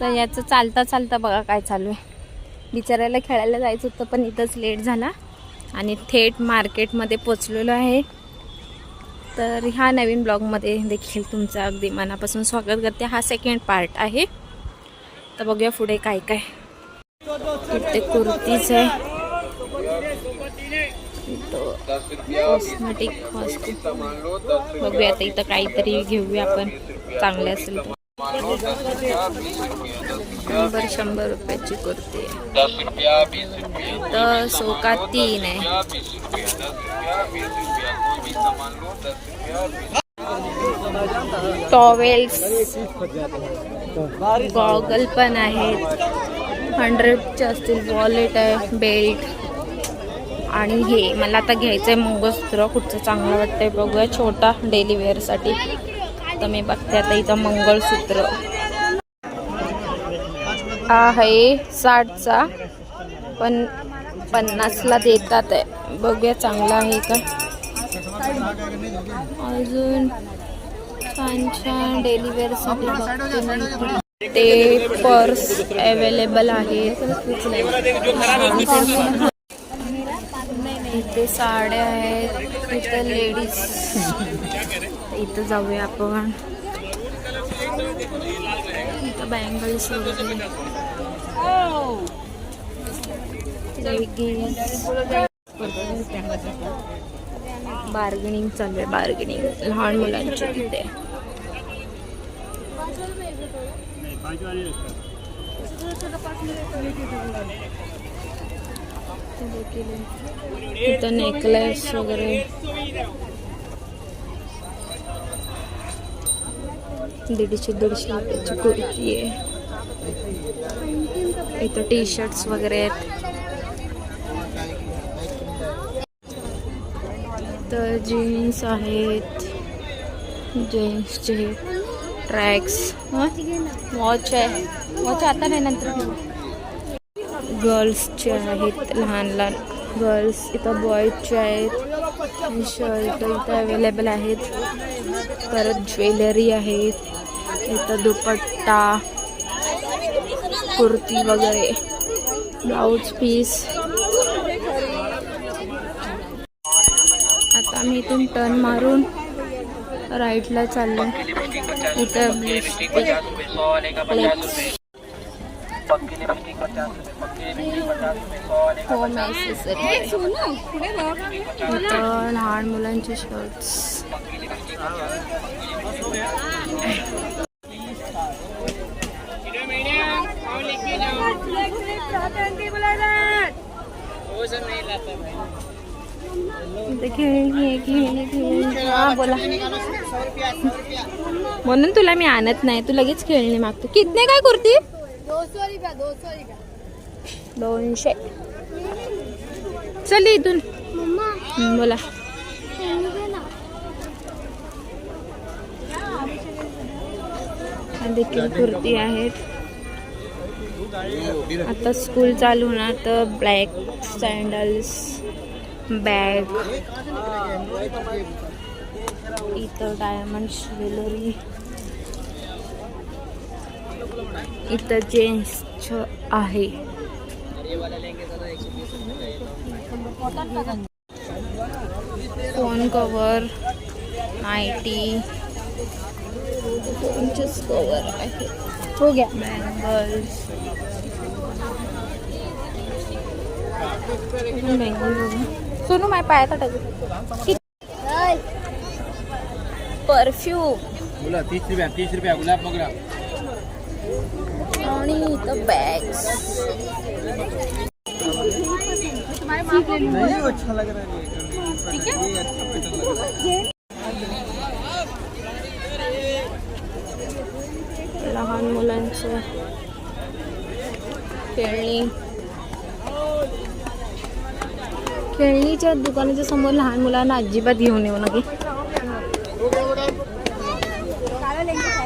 तर याचं चालता चालता बघा काय चालू आहे. बिचारायला खेळायला जायचं होतं पण इथंच लेट झाला. आणि थेट मार्केटमध्ये पोचलेलो आहे. तर ह्या नवीन ब्लॉगमध्ये देखील तुमचं अगदी मनापासून स्वागत करते. हा सेकंड पार्ट आहे. तर बघूया पुढे काय काय. इथे कुर्तीच आहे. कॉस्मेटिक कॉस्ट बघूया आता इथं काहीतरी घेऊया आपण. चांगले असेल तर. शंभर शंभर रुपयाची कुर्ती आहे. तर सोका तीन आहे. टॉवेल्स गॉगल पण आहेत. हंड्रेडचे असतील वॉलेट आहे बेल्ट आणि हे मला आता घ्यायचं आहे मंगळसूत्र कुठचं चांगलं वाटतंय बघूया छोटा डेली वेअरसाठी तर मी बघते आता इथं मंगळसूत्र. आहे साठचा पण पन्नासला देतात आहे. बघूया चांगला आहे का अजून छान छान डेली बघते ते पर्स अवेलेबल आहेत इथे साड्या आहेत इथे लेडीज इथं जाऊया आपण. इथं बँगल्स बार्गेनिंग चालू आहे बार्गेनिंग लहान मुलांच्या तिथे इथं नेकलेस वगैरे. दीडशे दीडशे रुपयाची कुर्ती आहे. इथं टी शर्ट्स वगैरे आहेत. तर जीन्स आहेत. जीन्सचे ट्रॅक्स वॉच आहे. वॉच आता नाही नंतर गर्ल्सचे आहेत लहान लहान. गर्ल्स इथं बॉयजचे आहेत. शर्ट इथं अवेलेबल आहेत. परत ज्वेलरी आहेत. इथं दुपट्टा कुर्ती वगैरे ब्लाऊज पीस. आता मी इथून टर्न मारून राईटला चाललो. इथं होम इथं लहान मुलांचे शर्ट्स इथे खेळणी खेळणी खेळणी हा बोला म्हणून तुला मी आणत नाही. तू लगेच खेळणी मागतो. कितने काय कुर्ती? दोनशे. चल इथून. बोला. देखील कुर्ती आहेत. आता स्कूल चालू होणार तर ब्लॅक सँडल्स बॅग इतर डायमंड ज्वेलरी इथं जेंट्स आहे. फोन कवर नाईटी फोनचेच कवर आहे हो गया. बँगल्स सोनू माय पायात टाकू परफ्यूम बोला तीस रुपया तीस रुपया गुलाब पकड़ा आणि इथं बॅग्स लहान मुलांचं खेळणी. खेळणीच्या दुकानाच्या समोर लहान मुलांना अजिबात घेऊन येऊ नका.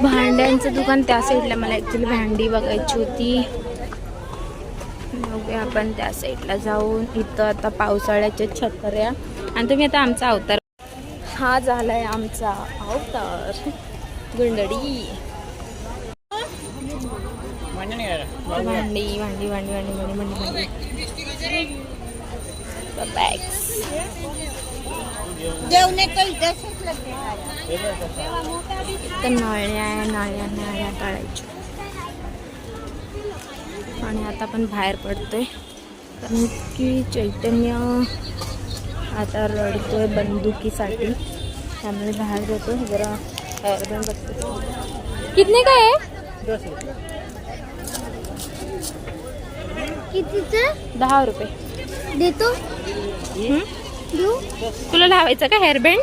भांड्यांचं दुकान त्या साईडला मला ॲक्च्युली भांडी बघायची होती. बघूया आपण त्या साईडला जाऊन. इथं आता पावसाळ्याच्या छत्र्या आणि तुम्ही आता आमचा अवतार हा झालाय आमचा अवतार. गुंडडी. भांडी भांडी भांडी भांडी भांडी भांडी भांडी. बॅग्स. तर नळ्या नळ्या नळ्या काढायच्या आणि आता आपण बाहेर पडतोय. कारण की चैतन्य आता रडतोय बंदुकीसाठी. त्यामुळे बाहेर जातो जरा बघतो. कितने काय आहे? कितीचं दहा रुपये. देतो तुला लावायचं का हेअरबँड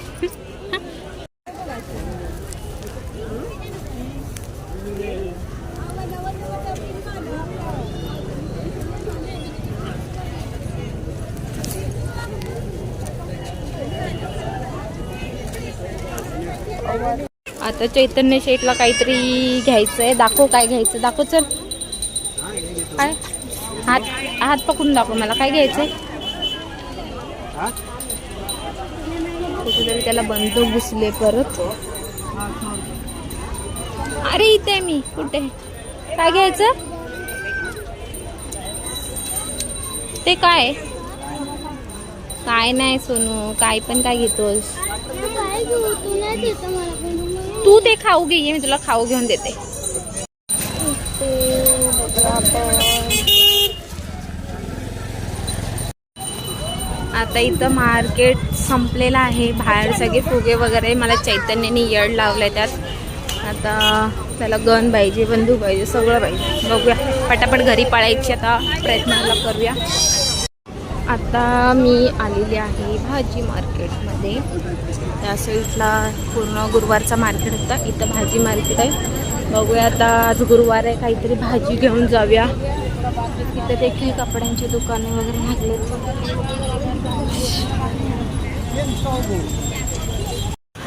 आता चैतन्य शेठला काहीतरी घ्यायचं आहे दाखव काय घ्यायचं. दाखव चल. काय? हात. हात पकडून दाखव मला काय घ्यायचं कुठेतरी त्याला बंद घुसले परत. अरे इथे मी. कुठे? काय घ्यायचं? ते काय? काय नाही सोनू काय पण काय घेतोस. तू ते खाऊ घे मी तुला खाऊ घेऊन देते. आता इथं मार्केट संपलेलं आहे. बाहेर सगळे फुगे वगैरे मला चैतन्याने यड लावलंय त्यात. आता त्याला गन पाहिजे बंदूक पाहिजे सगळं पाहिजे. बघूया. पटापट घरी पळायची आता प्रयत्नाला करूया. आता मी आलेली आहे भाजी मार्केटमध्ये. त्या साईडला पूर्ण गुरुवारचा मार्केट होता. इथं भाजी मार्केट आहे. बघूया आता आज गुरुवार आहे. काहीतरी भाजी घेऊन जाऊया. इथं देखील कपड्यांची दुकाने वगैरे लागले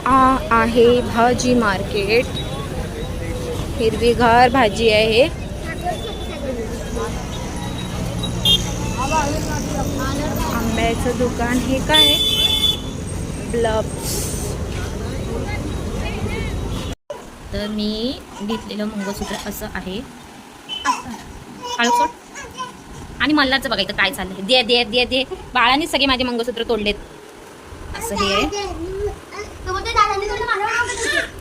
हा आहे भाजी मार्केट. हिरवीगार भाजी आहे. आंब्याचं दुकान हे काय? ब्लब्स. तर मी घेतलेलं मंगळसूत्र असं आहे. काळू आणि मल्लाचं बघायचं काय चाललंय. दे दे दे दे. बाळाने सगळे माझे मंगळसूत्र तोडलेत. असं हे आहे.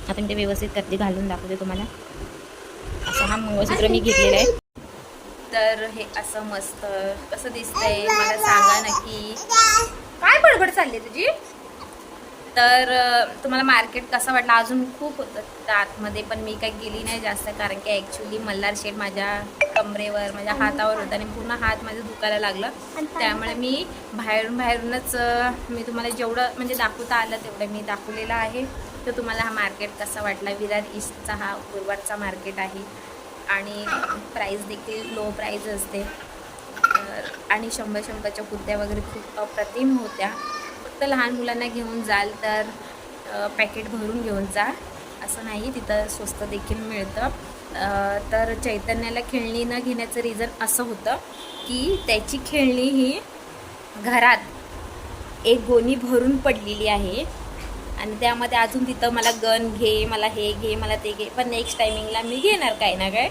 मी ते व्यवस्थित करते घालून दाखवते तुम्हाला. असं हा मंगळसूत्र मी घेतलेला आहे. तर हे असं मस्त कसं दिसतंय मला सांगा नक्की. काय बडबड चालली तुझी? तर तुम्हाला मार्केट कसं वाटलं? अजून खूप होतं आतमध्ये पण मी काही गेली नाही जास्त कारण की ॲक्च्युली मल्हार शेड माझ्या कमरेवर माझ्या हातावर होता. आणि पूर्ण हात माझं दुखायला लागलं. त्यामुळे मी बाहेरून बाहेरूनच मी तुम्हाला जेवढं म्हणजे दाखवता आलं तेवढं मी दाखवलेलं आहे. तर तुम्हाला हा मार्केट कसा वाटला? विरार ईस्टचा हा गुरुवारचा मार्केट आहे. आणि प्राईस देखील लो प्राईज असते. आणि शंभर शंभरच्या कुर्त्या वगैरे खूप अप्रतिम होत्या. फक्त लहान मुलांना घेऊन जाल तर पॅकेट भरून घेऊन जा. असं नाही तिथं स्वस्त देखील मिळतं. तर चैतन्याला खेळणी न घेण्याचं रिझन असं होतं की त्याची खेळणी ही घरात एक गोणी भरून पडलेली आहे. आणि त्यामध्ये अजून तिथं मला गन घे मला हे घे मला ते घे पण नेक्स्ट टायमिंगला मी घेणार काय ना काय?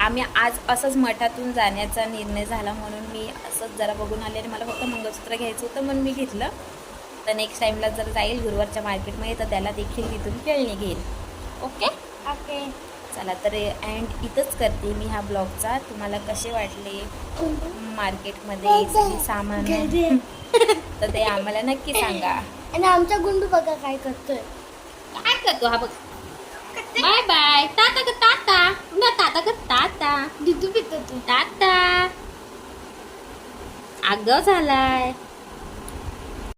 आम्ही आज असंच मठातून जाण्याचा निर्णय झाला म्हणून मी असंच जरा बघून आले आणि मला फक्त मंगळसूत्र घ्यायचं होतं म्हणून मी घेतलं. तर नेक्स्ट टाईमला जर जाईल गुरुवारच्या मार्केटमध्ये तर त्याला देखील तिथून खेळणी घेईल. ओके ओके चला तर अँड इथंच करते मी हा ब्लॉगचा. तुम्हाला कसे वाटले मार्केटमध्ये सामान? तर ते आम्हाला नक्की सांगा. आणि आमचा गुंडू बघा काय करतोय. काय करतो हा बघ. बाय बाय टाटा ग टाटा ना टाटा ग टाटा दुधू पितो तू. टाटा आगाव झालाय.